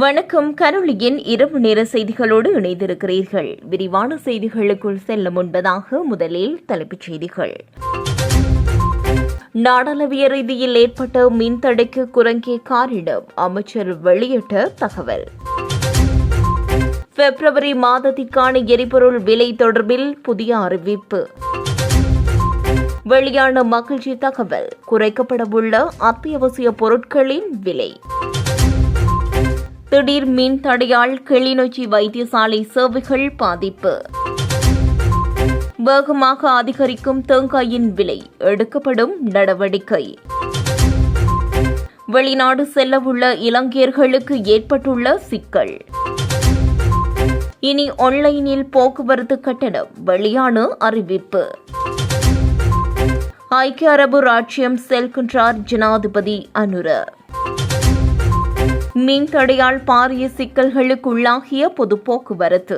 வணக்கம். கருளியின் இரவு நேர செய்திகளோடு இணைந்திருக்கிறீர்கள். விரிவான செய்திகளுக்குள் செல்ல முன்பதாக முதலில் தலைப்புச் செய்திகள். நாடாளவிய ரீதியில் ஏற்பட்ட மின்தடைக்கு குரங்கே காரிடம் அமைச்சர் வெளியிட்ட தகவல். பிப்ரவரி மாதத்திற்கான எரிபொருள் விலை தொடர்பில் புதிய அறிவிப்பு. வெளியான மகிழ்ச்சி தகவல் குறைக்கப்படவுள்ள அத்தியாவசிய பொருட்களின் விலை. திடீர் மின் தடையால் கிளிநொச்சி வைத்தியசாலை சேவைகள் பாதிப்பு. வேகமாக அதிகரிக்கும் தேங்காயின் விலை எடுக்கப்படும் நடவடிக்கை. வெளிநாடு செல்லவுள்ள இலங்கையர்களுக்கு ஏற்பட்டுள்ள சிக்கல். இனி ஆன்லைனில் போக்குவரத்து கட்டணம் வெளியான அறிவிப்பு. ஐக்கிய அரபு ராஜ்யம் செல்கின்றார் ஜனாதிபதி அனுர. மின் தடையால் பாரிய சிக்கல்களுக்குள்ளாகிய பொது போக்குவரத்து.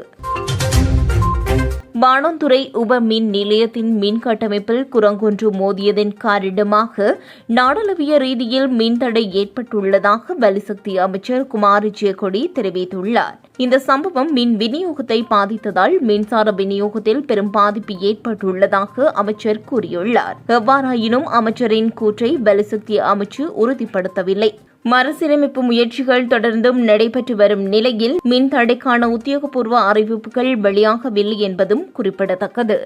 வானந்துறை உப மின் நிலையத்தின் மின் கட்டமைப்பில் குரங்கொன்று மோதியதன் காரணமாக நாடளவிய ரீதியில் மின்தடை ஏற்பட்டுள்ளதாக வலிசக்தி அமைச்சர் குமார் ஜெயக்கொடி தெரிவித்துள்ளார். இந்த சம்பவம் மின் விநியோகத்தை பாதித்ததால் மின்சார விநியோகத்தில் பெரும் பாதிப்பு ஏற்பட்டுள்ளதாக அமைச்சர் கூறியுள்ளார். எவ்வாறாயினும் அமைச்சரின் கூற்றை வலிசக்தி அமைச்சு உறுதிப்படுத்தவில்லை. மறுசீரமைப்பு முயற்சிகள் தொடர்ந்தும் நடைபெற்று வரும் நிலையில் மின் தடைக்கான உத்தியோகபூர்வ அறிவிப்புகள் வெளியாகவில்லை என்பதும் குறிப்பிடத்தக்கது.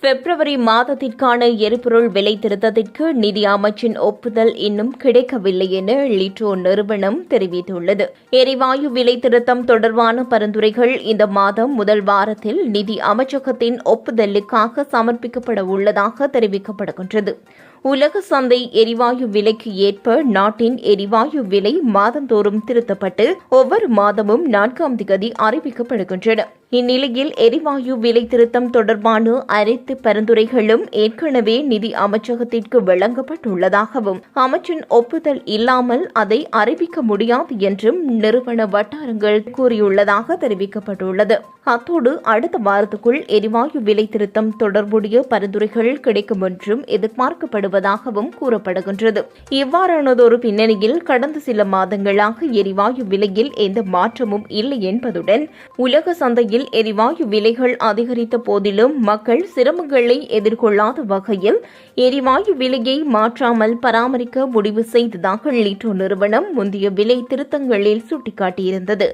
பிப்ரவரி மாதத்திற்கான எரிபொருள் விலை திருத்தத்திற்கு நிதி அமைச்சின் ஒப்புதல் இன்னும் கிடைக்கவில்லை என லிட்ரோ நிறுவனம் தெரிவித்துள்ளது. எரிவாயு விலை திருத்தம் தொடர்பான பரிந்துரைகள் இந்த மாதம் முதல் வாரத்தில் நிதி அமைச்சகத்தின் ஒப்புதலுக்காக சமர்ப்பிக்கப்பட உள்ளதாக தெரிவிக்கப்படுகின்றது. உலக சந்தை எரிவாயு விலைக்கு ஏற்ப நாட்டின் எரிவாயு விலை மாதந்தோறும் திருத்தப்பட்டு ஒவ்வொரு மாதமும் நான்காம் திகதி அறிவிக்கப்படுகின்றன. இந்நிலையில் எரிவாயு விலை திருத்தம் தொடர்பான அனைத்து பரிந்துரைகளும் ஏற்கனவே நிதி அமைச்சகத்திற்கு வழங்கப்பட்டுள்ளதாகவும் அமைச்சின் ஒப்புதல் இல்லாமல் அதை அறிவிக்க முடியாது என்றும் நிறுவன வட்டாரங்கள் கூறியுள்ளதாக தெரிவிக்கப்பட்டுள்ளது. அத்தோடு அடுத்த வாரத்துக்குள் எரிவாயு விலை திருத்தம் தொடர்புடைய பரிந்துரைகள் கிடைக்கும் என்றும் எதிர்பார்க்கப்படுவதாகவும் கூறப்படுகின்றது. இவ்வாறானதொரு பின்னணியில் கடந்த சில மாதங்களாக எரிவாயு விலையில் எந்த மாற்றமும் இல்லை என்பதுடன் உலக சந்தையில் எரிவாயு விலைகள் அதிகரித்த போதிலும் மக்கள் சிரமங்களை எதிர்கொள்ளாத வகையில் எரிவாயு விலையை மாற்றாமல் பராமரிக்க முடிவு செய்ததாக லீட்டோ நிறுவனம் முந்தைய விலை திருத்தங்களில் சுட்டிக்காட்டியிருந்தது.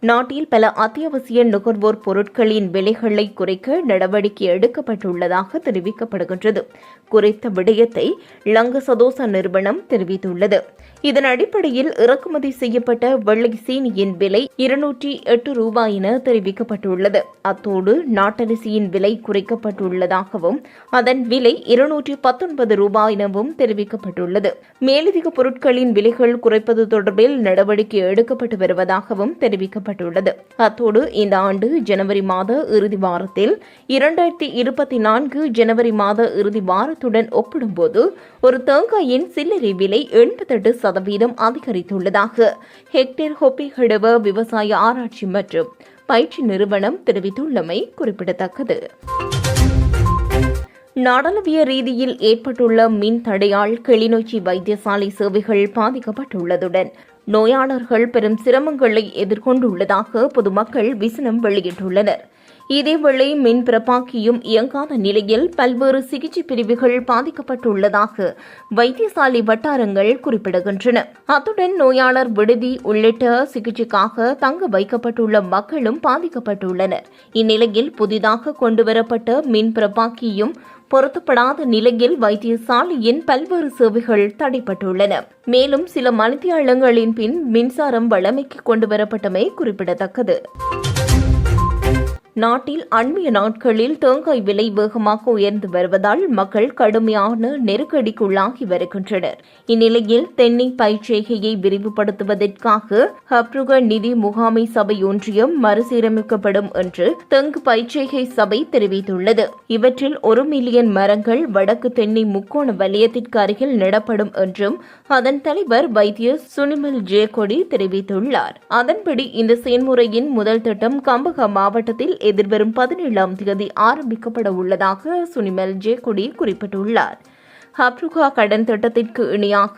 நாட்டில் பல அத்தியாவசிய நுகர்வோர் பொருட்களின் விலைகளை குறைக்க நடவடிக்கை எடுக்கப்பட்டுள்ளதாக தெரிவிக்கப்படுகின்றது. குறித்த விடயத்தை லங்கசதோச நிறுவனம் தெரிவித்துள்ளது. இதன் அடிப்படையில் இறக்குமதி செய்யப்பட்ட வெள்ளை சீனியின் விலை இருநூற்றி எட்டு ரூபாய் என தெரிவிக்கப்பட்டுள்ளது. அத்தோடு நாட்டரிசியின் விலை குறைக்கப்பட்டுள்ளதாகவும் அதன் விலை இருநூற்றி பத்தொன்பது ரூபாய் எனவும் தெரிவிக்கப்பட்டுள்ளது. மேலதிக பொருட்களின் விலைகள் குறைப்பது தொடர்பில் நடவடிக்கை எடுக்கப்பட்டு வருவதாகவும் தெரிவிக்கப்பட்டுள்ளது. அத்தோடு இந்த ஆண்டு ஜனவரி மாத இறுதி வாரத்தில் இரண்டாயிரத்தி இருபத்தி நான்கு ஜனவரி மாத இறுதி வாரத்துடன் ஒப்பிடும்போது ஒரு தேங்காயின் சில்லறை விலை எண்பத்தெட்டு சதவீதம் அதிகரித்துள்ளதாக. ஹெக்டேர் ஹொப்பிஹெடவ விவசாய ஆராய்ச்சி மற்றும் பயிற்சி நிறுவனம் தெரிவித்துள்ளமை குறிப்பிடத்தக்கது. நாடளவிய ரீதியில் ஏற்பட்டுள்ள மின் தடையால் கிளிநொச்சி வைத்தியசாலை சேவைகள் பாதிக்கப்பட்டுள்ளதுடன் நோயாளர்கள் பெரும் சிரமங்களை எதிர்கொண்டுள்ளதாக பொதுமக்கள் விசனம் வெளியிட்டுள்ளனர். இதேவேளை மின் பிரபாக்கியும் இயங்காத நிலையில் பல்வேறு சிகிச்சை பிரிவுகள் பாதிக்கப்பட்டுள்ளதாக வைத்தியசாலை வட்டாரங்கள் குறிப்பிடுகின்றன. அத்துடன் நோயாளர் விடுதி உள்ளிட்ட சிகிச்சைக்காக தங்க வைக்கப்பட்டுள்ள மக்களும் பாதிக்கப்பட்டுள்ளனர். இந்நிலையில் புதிதாக கொண்டுவரப்பட்ட மின் பிரபாக்கியும் பொருத்தப்படாத நிலையில் வைத்தியசாலையின் பல்வேறு சேவைகள் தடைப்பட்டுள்ளன மேலும் சில மணித்தியாளங்களின் பின் மின்சாரம் வழமைக்கு கொண்டுவரப்பட்டமை குறிப்பிடத்தக்கது. நாட்டில் அண்மைய நாட்களில் தேங்காய் விலை வேகமாக உயர்ந்து வருவதால் மக்கள் கடுமையான நெருக்கடிக்குள்ளாகி வருகின்றனர். இந்நிலையில் தென்னை பயிர்ச்செய்கையை விரிவுபடுத்துவதற்காக ஹப்ருக நிதி முகாமை சபை ஒன்றியம் மறுசீரமைக்கப்படும் என்று தெங்கு பயிர்ச்செய்கை சபை தெரிவித்துள்ளது. இவற்றில் ஒரு மில்லியன் மரங்கள் வடக்கு தென்னை முக்கோண வலயத்திற்கு அருகில் நடப்படும் என்றும் அதன் தலைவர் வைத்திய சுனிமல் ஜெயகொடி தெரிவித்துள்ளார். அதன்படி இந்த செயல்முறையின் முதல் திட்டம் கம்பக மாவட்டத்தில் எதிர்வரும் பதினேழாம் தேதி ஆரம்பிக்கப்பட உள்ளதாக சுனிமல் ஜெயக்கொடி குறிப்பிட்டுள்ளார். ஹப்ருகா கடன் திட்டத்திற்கு இணையாக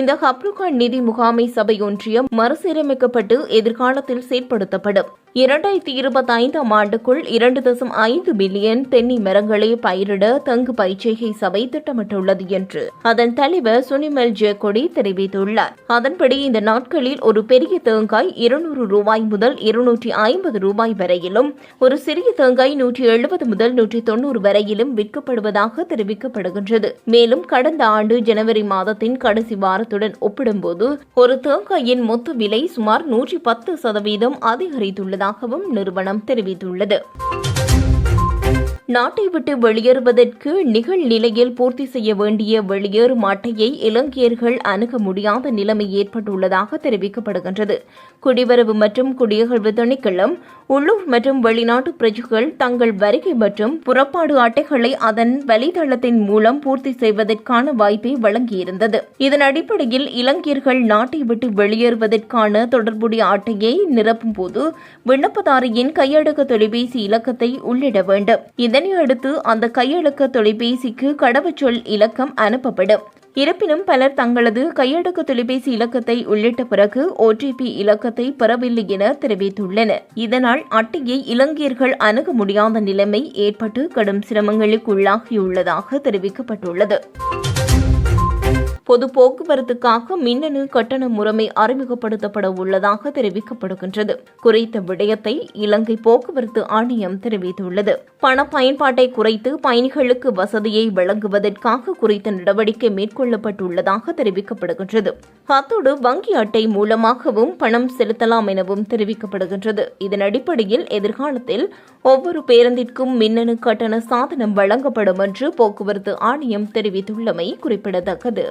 இந்த ஹப்ருகா நிதி முகாமை சபை ஒன்றியம் மறுசீரமைக்கப்பட்டு எதிர்காலத்தில் செயற்படுத்தப்படும். இரண்டாயிரத்தி இருபத்தி ஐந்தாம் ஆண்டுக்குள் இரண்டு தசம் ஐந்து பில்லியன் தென்னை மரங்களை பயிரிட தங்கு பயிற்சிகை சபை திட்டமிட்டுள்ளது என்று அதன் தலைவர் சுனிமல் ஜெயக்கொடி தெரிவித்துள்ளார். அதன்படி இந்த நாட்களில் ஒரு பெரிய தேங்காய் இருநூறு ரூபாய் முதல் இருநூற்றி ஐம்பது ரூபாய் வரையிலும் ஒரு சிறிய தேங்காய் நூற்றி எழுபது முதல் நூற்றி தொண்ணூறு வரையிலும் விற்கப்படுவதாக தெரிவிக்கப்படுகின்றது. மேலும் கடந்த ஆண்டு ஜனவரி மாதத்தின் கடைசி வாரத்துடன் ஒப்பிடும்போது ஒரு தேங்காயின் மொத்த விலை சுமார் நூற்றி பத்து சதவீதம் அதிகரித்துள்ளது. உள்ளதாகவும் நிறுவனம் தெரிவித்துள்ளது. நாட்டை விட்டு வெளியேறுவதற்கு நிகழ்நிலையில் பூர்த்தி செய்ய வேண்டிய வெளியேறும் அட்டையை இலங்கையர்கள் அணுக முடியாத நிலைமை ஏற்பட்டுள்ளதாக தெரிவிக்கப்படுகின்றது. குடிவரவு மற்றும் குடியகழ்வு திணைக்களம் உள்ளூர் மற்றும் வெளிநாட்டு பிரஜைகள் தங்கள் வருகை மற்றும் புறப்பாடு அட்டைகளை அதன் வலைதளத்தின் மூலம் பூர்த்தி செய்வதற்கான வாய்ப்பை வழங்கியிருந்தது. இதன் அடிப்படையில் இலங்கையர்கள் நாட்டை விட்டு வெளியேறுவதற்கான தொடர்புடைய அட்டையை நிரப்பும் போது விண்ணப்பதாரியின் கையடக்க தொலைபேசி இலக்கத்தை உள்ளிட வேண்டும். இதனையடுத்து அந்த கையடக்க தொலைபேசிக்கு கடவுச்சொல் இலக்கம் அனுப்பப்படும். இருப்பினும் பலர் தங்களது கையடக்க தொலைபேசி இலக்கத்தை உள்ளிட்ட பிறகு ஓடிபி இலக்கத்தை பெறவில்லை என தெரிவித்துள்ளனர். இதனால் அட்டையை இலங்கையர்கள் அணுக முடியாத நிலைமை ஏற்பட்டு கடும் சிரமங்களுக்கு உள்ளாகியுள்ளதாக தெரிவிக்கப்பட்டுள்ளது. பொது போக்குவரத்துக்காக மின்னணு கட்டண முறைமை அறிமுகப்படுத்தப்பட உள்ளதாக தெரிவிக்கப்படுகின்றது. குறித்த விடயத்தை இலங்கை போக்குவரத்து ஆணையம் தெரிவித்துள்ளது. பண பயன்பாட்டை குறைத்து பயணிகளுக்கு வசதியை வழங்குவதற்காக குறித்த நடவடிக்கை மேற்கொள்ளப்பட்டுள்ளதாக தெரிவிக்கப்படுகின்றது. அத்தோடு வங்கி அட்டை மூலமாகவும் பணம் செலுத்தலாம் எனவும் தெரிவிக்கப்படுகின்றது. இதன் அடிப்படையில் எதிர்காலத்தில் ஒவ்வொரு பேருந்திற்கும் மின்னணு கட்டண சாதனம் வழங்கப்படும் என்று போக்குவரத்து ஆணையம் தெரிவித்துள்ளமை குறிப்பிடத்தக்கது.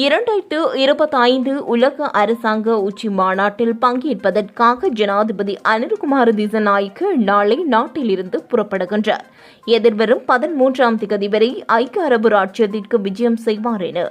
இரண்டாயிரத்து இருபத்தைந்து உலக அரசாங்க உச்சி மாநாட்டில் பங்கேற்பதற்காக ஜனாதிபதி அனில்குமார் திசநாய்க்கு நாளை நாட்டிலிருந்து புறப்படுகின்றார். எதிர்வரும் பதிமூன்றாம் திகதி வரை ஐக்கிய அரபு ராஜ்யத்திற்கு விஜயம் செய்வார் என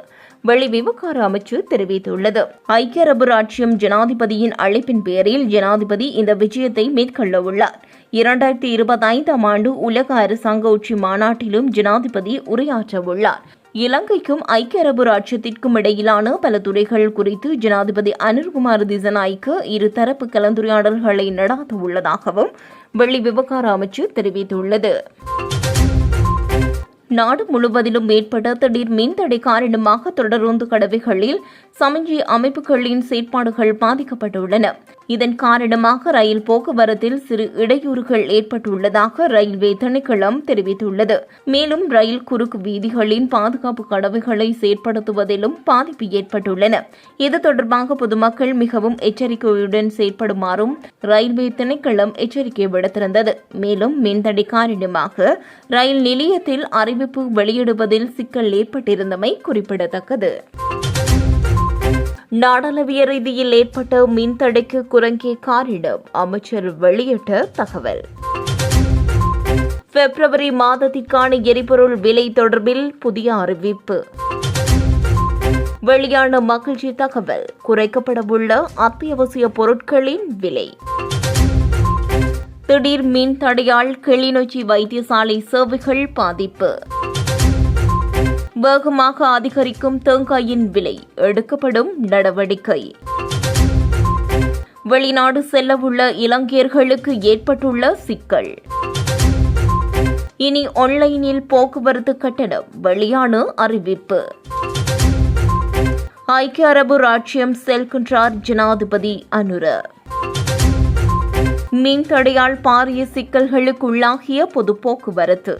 வெளிவிவகார அமைச்சு தெரிவித்துள்ளது. ஐக்கிய அரபு ராஜ்யம் ஜனாதிபதியின் அழைப்பின் பேரில் ஜனாதிபதி இந்த விஜயத்தை மேற்கொள்ள உள்ளார். இரண்டாயிரத்தி இருபத்தைந்தாம் ஆண்டு உலக அரசாங்க உச்சி மாநாட்டிலும் ஜனாதிபதி உரையாற்ற உள்ளார் இலங்கைக்கும் ஐக்கிய அரபு ராஜ்யத்திற்கும் இடையிலான பல துறைகள் குறித்து ஜனாதிபதி அனில்குமார் திசநாய்க்கு இருதரப்பு கலந்துரையாடல்களை நடாத்த உள்ளதாகவும் வெளி விவகார அமைச்சு தெரிவித்துள்ளது. நாடு முழுவதிலும் ஏற்பட்ட திடீர் மின்தடை காரணமாக தொடருந்து கடவைகளில் சமஞ்சி அமைப்புகளின் செயற்பாடுகள் பாதிக்கப்பட்டுள்ளன. இதன் காரணமாக ரயில் போக்குவரத்தில் சிறு இடையூறுகள் ஏற்பட்டுள்ளதாக ரயில்வே திணைக்களம் தெரிவித்துள்ளது. மேலும் ரயில் குறுக்கு வீதிகளின் பாதுகாப்பு கடவைகளை செயற்படுத்துவதிலும் பாதிப்பு ஏற்பட்டுள்ளன. இது தொடர்பாக பொதுமக்கள் மிகவும் எச்சரிக்கையுடன் செயற்படுமாறும் ரயில்வே திணைக்களம் எச்சரிக்கை விடுத்திருந்தது. மேலும் மின்தடை காரணமாக ரயில் நிலையத்தில் அறிவிப்பு வெளியிடுவதில் சிக்கல் ஏற்பட்டிருந்தமை குறிப்பிடத்தக்கது. நாடாளவிய ரீதியில் ஏற்பட்ட மின்தடைக்கு குரங்கிய காரிடம் அமைச்சர் வெளியிட்ட தகவல். பிப்ரவரி மாதத்திற்கான எரிபொருள் விலை தொடர்பில் புதிய அறிவிப்பு. வெளியான மகிழ்ச்சி தகவல் குறைக்கப்படவுள்ள அத்தியாவசிய பொருட்களின் விலை. திடீர் மின் தடையால் கிளிநொச்சி வைத்தியசாலை சேவைகள் பாதிப்பு. வேகமாக அதிகரிக்கும் தேங்காயின் விலை எடுக்கப்படும் நடவடிக்கை. வெளிநாடு செல்லவுள்ள இலங்கையர்களுக்கு ஏற்பட்டுள்ள சிக்கல். இனி ஆன்லைனில் போக்குவரத்து கட்டணம் வெளியான அறிவிப்பு. ஐக்கிய அரபு ராஜ்யம் செல்கின்றார் ஜனாதிபதி அனுர. மின் தடையால் பாரிய சிக்கல்களுக்குள்ளாகிய பொது போக்குவரத்து